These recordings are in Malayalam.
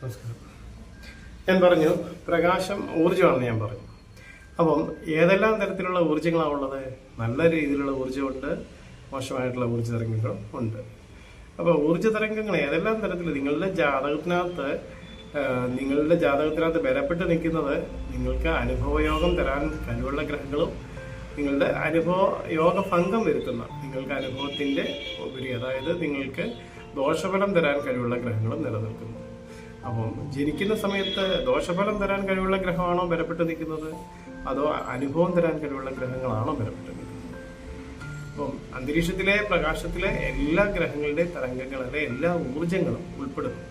നമസ്കാരം. ഞാൻ പറഞ്ഞു പ്രകാശം ഊർജമാണെന്ന് ഞാൻ പറഞ്ഞു. അപ്പം ഏതെല്ലാം തരത്തിലുള്ള ഊർജങ്ങളാണ് ഉള്ളത്? നല്ല രീതിയിലുള്ള ഊർജമുണ്ട് മോശമായിട്ടുള്ള ഊർജ തരംഗങ്ങളും ഉണ്ട്. അപ്പോൾ ഊർജ തരംഗങ്ങൾ ഏതെല്ലാം തരത്തിൽ നിങ്ങളുടെ ജാതകത്തിനകത്ത് നിങ്ങളുടെ ജാതകത്തിനകത്ത് ബലപ്പെട്ട് നിൽക്കുന്നത് നിങ്ങൾക്ക് അനുഭവയോഗം തരാൻ കഴിവുള്ള ഗ്രഹങ്ങളും നിങ്ങളുടെ അനുഭവ യോഗ ഭംഗം വരുത്തുന്ന നിങ്ങൾക്ക് അനുഭവത്തിന്റെ ഉപരി അതായത് നിങ്ങൾക്ക് ദോഷഫലം തരാൻ കഴിവുള്ള ഗ്രഹങ്ങളും നിലനിൽക്കുന്നു. അപ്പം ജനിക്കുന്ന സമയത്ത് ദോഷഫലം തരാൻ കഴിവുള്ള ഗ്രഹമാണോ ബലപ്പെട്ട് നിൽക്കുന്നത്? അതോ അനുഭവം തരാൻ കഴിവുള്ള ഗ്രഹങ്ങളാണോ ബലപ്പെട്ട് നിൽക്കുന്നത്? അപ്പം അന്തരീക്ഷത്തിലെ പ്രകാശത്തിലെ എല്ലാ ഗ്രഹങ്ങളുടെ തരംഗങ്ങളുടെ എല്ലാ ഊർജങ്ങളും ഉൾപ്പെടുന്നു.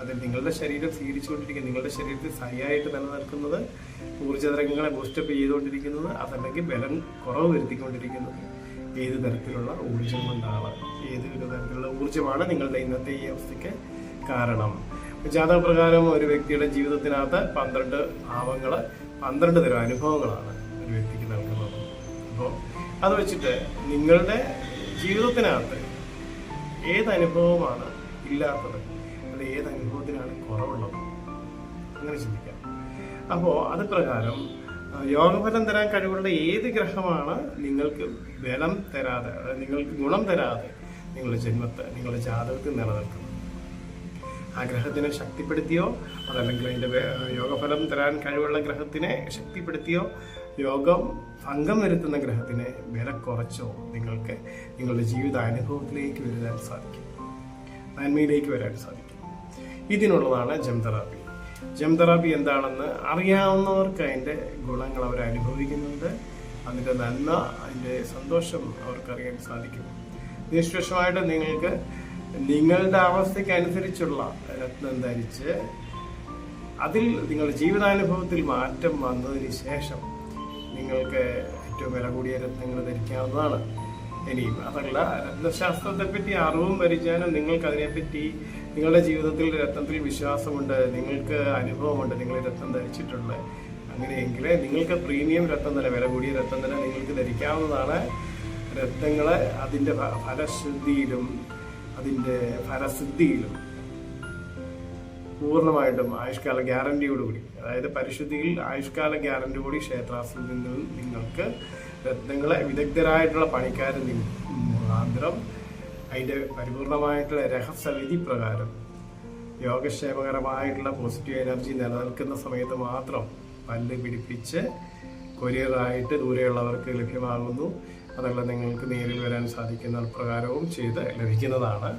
അതിൽ നിങ്ങളുടെ ശരീരം സ്വീകരിച്ചുകൊണ്ടിരിക്കുന്നത് നിങ്ങളുടെ ശരീരത്തിൽ സഹിയായിട്ട് നിലനിൽക്കുന്നത് ഊർജ തരംഗങ്ങളെ ബൂസ്റ്റപ്പ് ചെയ്തുകൊണ്ടിരിക്കുന്നത് അതല്ലെങ്കിൽ ബലം കുറവ് വരുത്തിക്കൊണ്ടിരിക്കുന്നത് ഏത് തരത്തിലുള്ള ഊർജം കൊണ്ടാണ്? ഏത് തരത്തിലുള്ള ഊർജമാണ് നിങ്ങളുടെ ഇന്നത്തെ ഈ അവസ്ഥയ്ക്ക് കാരണം? ജാതകപ്രകാരം ഒരു വ്യക്തിയുടെ ജീവിതത്തിനകത്ത് പന്ത്രണ്ട് ഭാവങ്ങൾ പന്ത്രണ്ട് തരം അനുഭവങ്ങളാണ് ഒരു വ്യക്തിക്ക് നൽകുന്നത്. അപ്പോൾ അത് വെച്ചിട്ട് നിങ്ങളുടെ ജീവിതത്തിനകത്ത് ഏത് അനുഭവമാണ് ഇല്ലാത്തത്? അത് ഏത് അനുഭവത്തിനാണ് കുറവുള്ളത്? അങ്ങനെ ചിന്തിക്കാം. അപ്പോൾ അത് പ്രകാരം യോഗഫലം തരാൻ കഴിവുള്ള ഏത് ഗ്രഹമാണ് നിങ്ങൾക്ക് ബലം തരാതെ അതായത് നിങ്ങൾക്ക് ഗുണം തരാതെ നിങ്ങളുടെ ജന്മത്തെ നിങ്ങളുടെ ജാതകത്തിൽ നിലനിൽക്കുന്നത്? ആ ഗ്രഹത്തിനെ ശക്തിപ്പെടുത്തിയോ? അതല്ലെങ്കിൽ അതിന്റെ യോഗഫലം തരാൻ കഴിവുള്ള ഗ്രഹത്തിനെ ശക്തിപ്പെടുത്തിയോ? യോഗം ഭംഗം വരുത്തുന്ന ഗ്രഹത്തിനെ വില കുറച്ചോ നിങ്ങൾക്ക് നിങ്ങളുടെ ജീവിത അനുഭവത്തിലേക്ക് വരുവാൻ സാധിക്കും. നന്മയിലേക്ക് വരാൻ സാധിക്കും. ഇതിനുള്ളതാണ് ജം തെറാപ്പി. ജം എന്താണെന്ന് അറിയാവുന്നവർക്ക് അതിന്റെ ഗുണങ്ങൾ അവർ അനുഭവിക്കുന്നുണ്ട്. അതിന്റെ നന്മ അതിന്റെ സന്തോഷം അവർക്കറിയാൻ സാധിക്കും. നിഷ്പക്ഷമായിട്ട് നിങ്ങൾക്ക് നിങ്ങളുടെ അവസ്ഥയ്ക്ക് അനുസരിച്ചുള്ള രത്നം ധരിച്ച് അതിൽ നിങ്ങളുടെ ജീവിതാനുഭവത്തിൽ മാറ്റം വന്നതിന് ശേഷം നിങ്ങൾക്ക് ഏറ്റവും വില കൂടിയ രത്നങ്ങൾ ധരിക്കാവുന്നതാണ്. ഇനിയും അതല്ല രത്നശാസ്ത്രത്തെ പറ്റി അറിവും പരിചയനും നിങ്ങൾക്ക് അതിനെപ്പറ്റി നിങ്ങളുടെ ജീവിതത്തിൽ രത്നത്തിൽ വിശ്വാസമുണ്ട് നിങ്ങൾക്ക് അനുഭവമുണ്ട് നിങ്ങൾ രത്നം ധരിച്ചിട്ടുണ്ട്. അങ്ങനെയെങ്കിൽ നിങ്ങൾക്ക് പ്രീമിയം രത്നം തന്നെ വില കൂടിയ രത്നം തന്നെ നിങ്ങൾക്ക് ധരിക്കാവുന്നതാണ്. രത്നങ്ങളെ അതിന്റെ ഫലശുദ്ധിയിലും അതിന്റെ ഫലസിദ്ധിയിലും പൂർണമായിട്ടും ആയുഷ്കാല ഗ്യാരണ്ടിയോടുകൂടി അതായത് പരിശുദ്ധിയിൽ ആയുഷ്കാല ഗ്യാരണ്ടി കൂടി ക്ഷേത്രാസിൽ നിന്ന് നിങ്ങൾക്ക് രത്നങ്ങളെ വിദഗ്ധരായിട്ടുള്ള പണിക്കാരൻ മുഖാന്തരം അതിന്റെ പരിപൂർണമായിട്ടുള്ള രഹസ്യവിധി പ്രകാരം യോഗക്ഷേമകരമായിട്ടുള്ള പോസിറ്റീവ് എനർജി നിലനിൽക്കുന്ന സമയത്ത് മാത്രം പല്ല് പിടിപ്പിച്ച് കൊറിയറായിട്ട് ദൂരെയുള്ളവർക്ക് ലഭ്യമാകുന്നു. അതല്ല നിങ്ങൾക്ക് നേരിൽ വരാൻ സാധിക്കുന്ന പ്രകാരവും ചെയ്ത് ലഭിക്കുന്നതാണ്.